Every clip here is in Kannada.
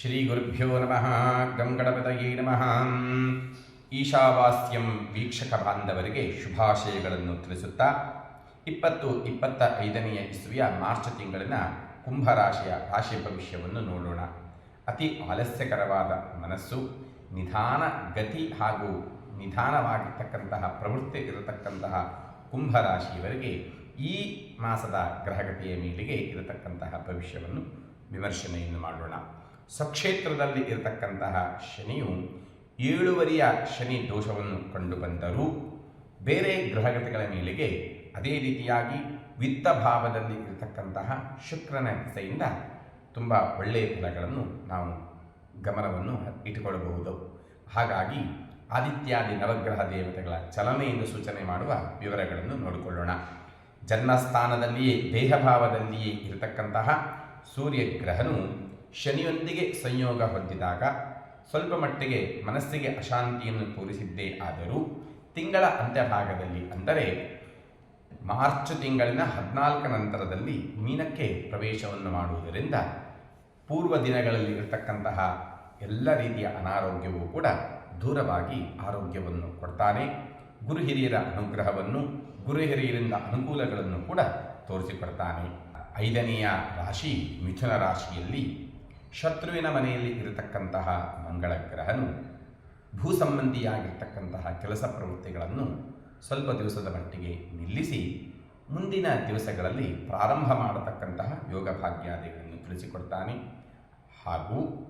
ಶ್ರೀ ಗುರುಭ್ಯೋ ನಮಃ ಗಂಗಡಪತಯೇ ನಮಃ ಈಶಾವಾಸ್ಯಂ ವೀಕ್ಷಕ ಬಾಂಧವರಿಗೆ ಶುಭಾಶಯಗಳನ್ನು ತಿಳಿಸುತ್ತಾ, ಇಪ್ಪತ್ತು, ಇಪ್ಪತ್ತ ಐದನೆಯ ಇಸ್ವಿಯ ಮಾರ್ಚ್ ತಿಂಗಳಿನ ಕುಂಭರಾಶಿಯ ರಾಶಿ ಭವಿಷ್ಯವನ್ನು ನೋಡೋಣ. ಅತಿ ಆಲಸ್ಯಕರವಾದ ಮನಸ್ಸು, ನಿಧಾನ ಗತಿ ಹಾಗೂ ನಿಧಾನವಾಗಿರ್ತಕ್ಕಂತಹ ಪ್ರವೃತ್ತಿ ಇರತಕ್ಕಂತಹ ಕುಂಭರಾಶಿಯವರಿಗೆ ಈ ಮಾಸದ ಗ್ರಹಗತಿಯ ಮೇಲೆಗೆ ಇರತಕ್ಕಂತಹ ಭವಿಷ್ಯವನ್ನು ವಿಮರ್ಶನೆಯನ್ನು ಮಾಡೋಣ. ಸ್ವಕ್ಷೇತ್ರದಲ್ಲಿ ಇರತಕ್ಕಂತಹ ಶನಿಯು ಏಳುವರಿಯ ಶನಿ ದೋಷವನ್ನು ಕಂಡುಬಂದರೂ ಬೇರೆ ಗ್ರಹಗತಿಗಳ ಮೇಲೆಗೆ ಅದೇ ರೀತಿಯಾಗಿ ವಿತ್ತ ಭಾವದಲ್ಲಿ ಇರತಕ್ಕಂತಹ ಶುಕ್ರನ ದಿಸೆಯಿಂದ ತುಂಬ ಒಳ್ಳೆಯ ಫಲಗಳನ್ನು ನಾವು ಗಮನವನ್ನು ಇಟ್ಟುಕೊಳ್ಳಬಹುದು. ಹಾಗಾಗಿ ಆದಿತ್ಯಾದಿ ನವಗ್ರಹ ದೇವತೆಗಳ ಚಲನೆಯಿಂದ ಸೂಚನೆ ಮಾಡುವ ವಿವರಗಳನ್ನು ನೋಡಿಕೊಳ್ಳೋಣ. ಜನ್ಮಸ್ಥಾನದಲ್ಲಿಯೇ ದೇಹಭಾವದಲ್ಲಿಯೇ ಇರತಕ್ಕಂತಹ ಸೂರ್ಯಗ್ರಹನು ಶನಿಯೊಂದಿಗೆ ಸಂಯೋಗ ಹೊಂದಿದಾಗ ಸ್ವಲ್ಪ ಮಟ್ಟಿಗೆ ಮನಸ್ಸಿಗೆ ಅಶಾಂತಿಯನ್ನು ತೋರಿಸಿದ್ದೇ ಆದರೂ ತಿಂಗಳ ಅಂತ್ಯಭಾಗದಲ್ಲಿ ಅಂದರೆ ಮಾರ್ಚ್ ತಿಂಗಳಿನ ಹದಿನಾಲ್ಕ ನಂತರದಲ್ಲಿ ಮೀನಕ್ಕೆ ಪ್ರವೇಶವನ್ನು ಮಾಡುವುದರಿಂದ ಪೂರ್ವ ದಿನಗಳಲ್ಲಿ ಇರತಕ್ಕಂತಹ ಎಲ್ಲ ರೀತಿಯ ಅನಾರೋಗ್ಯವೂ ಕೂಡ ದೂರವಾಗಿ ಆರೋಗ್ಯವನ್ನು ಕೊಡ್ತಾನೆ. ಗುರು ಹಿರಿಯರ ಅನುಗ್ರಹವನ್ನು, ಗುರು ಹಿರಿಯರಿಂದ ಅನುಕೂಲಗಳನ್ನು ಕೂಡ ತೋರಿಸಿಕೊಡ್ತಾನೆ. ಐದನೆಯ ರಾಶಿ ಮಿಥುನ ರಾಶಿಯಲ್ಲಿ ಶತ್ರುವಿನ ಮನೆಯಲ್ಲಿ ಇರತಕ್ಕಂತಹ ಮಂಗಳ ಗ್ರಹನು ಭೂ ಸಂಬಂಧಿಯಾಗಿರ್ತಕ್ಕಂತಹ ಕೆಲಸ ಪ್ರವೃತ್ತಿಗಳನ್ನು ಸ್ವಲ್ಪ ದಿವಸದ ಮಟ್ಟಿಗೆ ನಿಲ್ಲಿಸಿ ಮುಂದಿನ ದಿವಸಗಳಲ್ಲಿ ಪ್ರಾರಂಭ ಮಾಡತಕ್ಕಂತಹ ಯೋಗ ಭಾಗ್ಯಾದಿಗಳನ್ನು ತಿಳಿಸಿಕೊಡ್ತಾನೆ. ಹಾಗೂ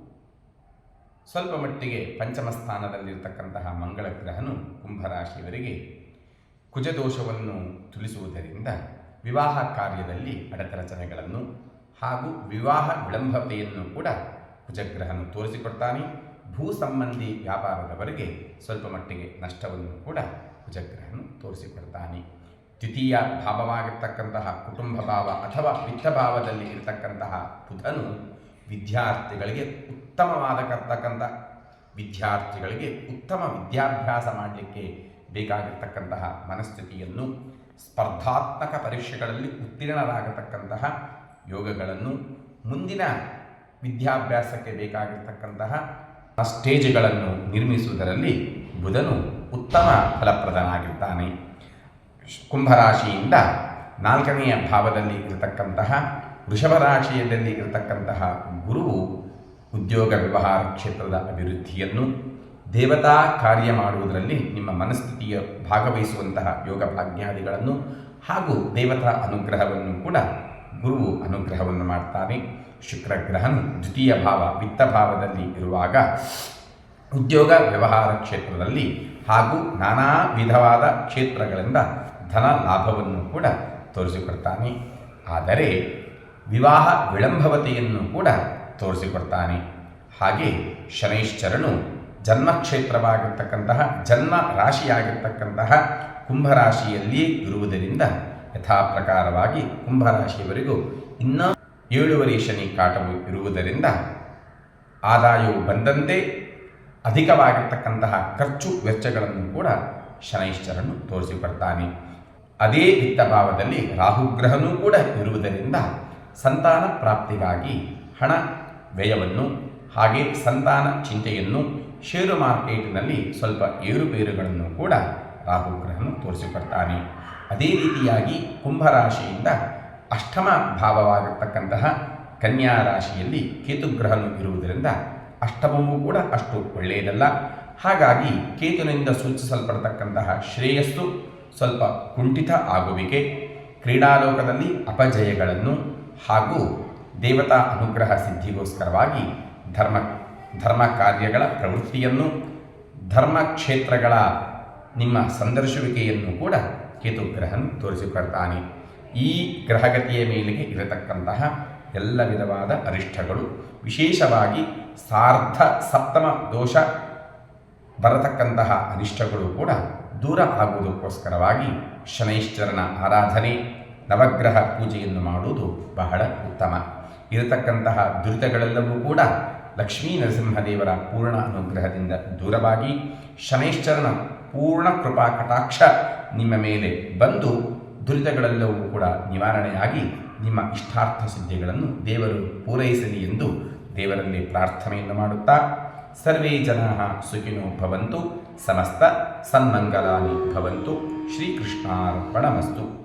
ಸ್ವಲ್ಪ ಮಟ್ಟಿಗೆ ಪಂಚಮ ಸ್ಥಾನದಲ್ಲಿರ್ತಕ್ಕಂತಹ ಮಂಗಳ ಗ್ರಹನು ಕುಂಭರಾಶಿಯವರಿಗೆ ಕುಜದೋಷವನ್ನು ತಿಳಿಸುವುದರಿಂದ ವಿವಾಹ ಕಾರ್ಯದಲ್ಲಿ ಅಡೆತಡೆಗಳನ್ನು ಹಾಗೂ ವಿವಾಹ ವಿಳಂಬತೆಯನ್ನು ಕೂಡ ಕುಜಗ್ರಹನು ತೋರಿಸಿಕೊಡ್ತಾನೆ. ಭೂ ಸಂಬಂಧಿ ವ್ಯಾಪಾರದವರೆಗೆ ಸ್ವಲ್ಪ ಮಟ್ಟಿಗೆ ನಷ್ಟವನ್ನು ಕೂಡ ಕುಜಗ್ರಹನು ತೋರಿಸಿಕೊಡ್ತಾನೆ. ದ್ವಿತೀಯ ಭಾವವಾಗಿರ್ತಕ್ಕಂತಹ ಕುಟುಂಬ ಭಾವ ಅಥವಾ ವಿತ್ತ ಭಾವದಲ್ಲಿ ಇರತಕ್ಕಂತಹ ಬುಧನು ವಿದ್ಯಾರ್ಥಿಗಳಿಗೆ ಉತ್ತಮವಾದಕರ್ತಕ್ಕಂಥ ವಿದ್ಯಾರ್ಥಿಗಳಿಗೆ ಉತ್ತಮ ವಿದ್ಯಾಭ್ಯಾಸ ಮಾಡಲಿಕ್ಕೆ ಬೇಕಾಗಿರ್ತಕ್ಕಂತಹ ಮನಸ್ಥಿತಿಯನ್ನು ಸ್ಪರ್ಧಾತ್ಮಕ ಪರೀಕ್ಷೆಗಳಲ್ಲಿ ಉತ್ತೀರ್ಣರಾಗತಕ್ಕಂತಹ ಯೋಗಗಳನ್ನು ಮುಂದಿನ ವಿದ್ಯಾಭ್ಯಾಸಕ್ಕೆ ಬೇಕಾಗಿರ್ತಕ್ಕಂತಹ ಸ್ಟೇಜ್ಗಳನ್ನು ನಿರ್ಮಿಸುವುದರಲ್ಲಿ ಬುಧನು ಉತ್ತಮ ಫಲಪ್ರದನಾಗಿರ್ತಾನೆ. ಕುಂಭರಾಶಿಯಿಂದ ನಾಲ್ಕನೆಯ ಭಾವದಲ್ಲಿ ಇರತಕ್ಕಂತಹ ವೃಷಭ ರಾಶಿಯಲ್ಲಿ ಇರತಕ್ಕಂತಹ ಗುರುವು ಉದ್ಯೋಗ ವ್ಯವಹಾರ ಕ್ಷೇತ್ರದ ಅಭಿವೃದ್ಧಿಯನ್ನು ದೇವತಾ ಕಾರ್ಯ ಮಾಡುವುದರಲ್ಲಿ ನಿಮ್ಮ ಮನಸ್ಥಿತಿಯ ಭಾಗವಹಿಸುವಂತಹ ಯೋಗ ಭಾಗ್ಯಾದಿಗಳನ್ನು ಹಾಗೂ ದೇವತಾ ಅನುಗ್ರಹವನ್ನು ಕೂಡ ಗುರುವು ಅನುಗ್ರಹವನ್ನು ಮಾಡ್ತಾನೆ. ಶುಕ್ರಗ್ರಹನು ದ್ವಿತೀಯ ಭಾವ, ವಿತ್ತ ಭಾವದಲ್ಲಿ ಇರುವಾಗ ಉದ್ಯೋಗ ವ್ಯವಹಾರ ಕ್ಷೇತ್ರದಲ್ಲಿ ಹಾಗೂ ನಾನಾ ವಿಧವಾದ ಕ್ಷೇತ್ರಗಳಿಂದ ಧನ ಲಾಭವನ್ನು ಕೂಡ ತೋರಿಸಿಕೊಡ್ತಾನೆ. ಆದರೆ ವಿವಾಹ ವಿಳಂಬವತೆಯನ್ನು ಕೂಡ ತೋರಿಸಿಕೊಡ್ತಾನೆ. ಹಾಗೆ ಶನೈಶ್ಚರನು ಜನ್ಮಕ್ಷೇತ್ರವಾಗಿರ್ತಕ್ಕಂತಹ ಜನ್ಮ ರಾಶಿಯಾಗಿರ್ತಕ್ಕಂತಹ ಕುಂಭರಾಶಿಯಲ್ಲಿಯೇ ಇರುವುದರಿಂದ ಯಥಾ ಪ್ರಕಾರವಾಗಿ ಕುಂಭರಾಶಿಯವರಿಗೂ ಇನ್ನೂ ಏಳುವರೆ ಶನಿ ಕಾಟವು ಇರುವುದರಿಂದ ಆದಾಯವು ಬಂದಂತೆ ಅಧಿಕವಾಗಿರ್ತಕ್ಕಂತಹ ಖರ್ಚು ವೆಚ್ಚಗಳನ್ನು ಕೂಡ ಶನೈಶ್ಚರನು ತೋರಿಸಿಕೊಡ್ತಾನೆ. ಅದೇ ವಿತ್ತ ಭಾವದಲ್ಲಿ ರಾಹುಗ್ರಹನೂ ಕೂಡ ಇರುವುದರಿಂದ ಸಂತಾನ ಪ್ರಾಪ್ತಿಗಾಗಿ ಹಣ ವ್ಯಯವನ್ನು ಹಾಗೆ ಸಂತಾನ ಚಿಂತೆಯನ್ನು ಷೇರು ಮಾರ್ಕೆಟ್ನಲ್ಲಿ ಸ್ವಲ್ಪ ಏರುಪೇರುಗಳನ್ನು ಕೂಡ ರಾಹುಗ್ರಹನು ತೋರಿಸಿಕೊಡ್ತಾನೆ. ಅದೇ ರೀತಿಯಾಗಿ ಕುಂಭರಾಶಿಯಿಂದ ಅಷ್ಟಮ ಭಾವವಾಗಿರ್ತಕ್ಕಂತಹ ಕನ್ಯಾ ರಾಶಿಯಲ್ಲಿ ಕೇತುಗ್ರಹನು ಇರುವುದರಿಂದ ಅಷ್ಟಮವೂ ಕೂಡ ಅಷ್ಟು ಒಳ್ಳೆಯದಲ್ಲ. ಹಾಗಾಗಿ ಕೇತುನಿಂದ ಸೂಚಿಸಲ್ಪಡ್ತಕ್ಕಂತಹ ಶ್ರೇಯಸ್ಸು ಸ್ವಲ್ಪ ಕುಂಠಿತ ಆಗುವಿಕೆ, ಕ್ರೀಡಾಲೋಕದಲ್ಲಿ ಅಪಜಯಗಳನ್ನು ಹಾಗೂ ದೇವತಾ ಅನುಗ್ರಹ ಸಿದ್ಧಿಗೋಸ್ಕರವಾಗಿ ಧರ್ಮ ಧರ್ಮ ಕಾರ್ಯಗಳ ಪ್ರವೃತ್ತಿಯನ್ನು, ಧರ್ಮ ಕ್ಷೇತ್ರಗಳ ನಿಮ್ಮ ಸಂದರ್ಶುವಿಕೆಯನ್ನು ಕೂಡ ಕೇತುಗ್ರಹನು ತೋರಿಸಿಕೊಡ್ತಾನೆ. ಈ ಗ್ರಹಗತಿಯ ಮೇಲೆಗೆ ಇರತಕ್ಕಂತಹ ಎಲ್ಲ ವಿಧವಾದ ಅರಿಷ್ಟಗಳು, ವಿಶೇಷವಾಗಿ ಸಾರ್ಧ, ಸಪ್ತಮ ದೋಷ ಬರತಕ್ಕಂತಹ ಅನಿಷ್ಟಗಳು ಕೂಡ ದೂರ ಆಗುವುದಕ್ಕೋಸ್ಕರವಾಗಿ ಶನೈಶ್ಚರನ ಆರಾಧನೆ, ನವಗ್ರಹ ಪೂಜೆಯನ್ನು ಮಾಡುವುದು ಬಹಳ ಉತ್ತಮ. ಇರತಕ್ಕಂತಹ ದುರಿತಗಳೆಲ್ಲವೂ ಕೂಡ ಲಕ್ಷ್ಮೀ ನರಸಿಂಹದೇವರ ಪೂರ್ಣ ಅನುಗ್ರಹದಿಂದ ದೂರವಾಗಿ ಶನೈಶ್ಚರನ ಪೂರ್ಣ ಕೃಪಾ ಕಟಾಕ್ಷ ನಿಮ್ಮ ಮೇಲೆ ಬಂದು ದುರಿತಗಳೆಲ್ಲವೂ ಕೂಡ ನಿವಾರಣೆಯಾಗಿ ನಿಮ್ಮ ಇಷ್ಟಾರ್ಥ ಸಿದ್ಧಿಗಳನ್ನು ದೇವರು ಪೂರೈಸಲಿ ಎಂದು ದೇವರಲ್ಲಿ ಪ್ರಾರ್ಥನೆಯನ್ನು ಮಾಡುತ್ತಾ, ಸರ್ವೇ ಜನ ಸುಖಿನೋ ಭವಂತು, ಸಮಸ್ತ ಸನ್ಮಂಗಲಾನಿ ಭವಂತು, ಶ್ರೀಕೃಷ್ಣಾರ್ಪಣಮಸ್ತು.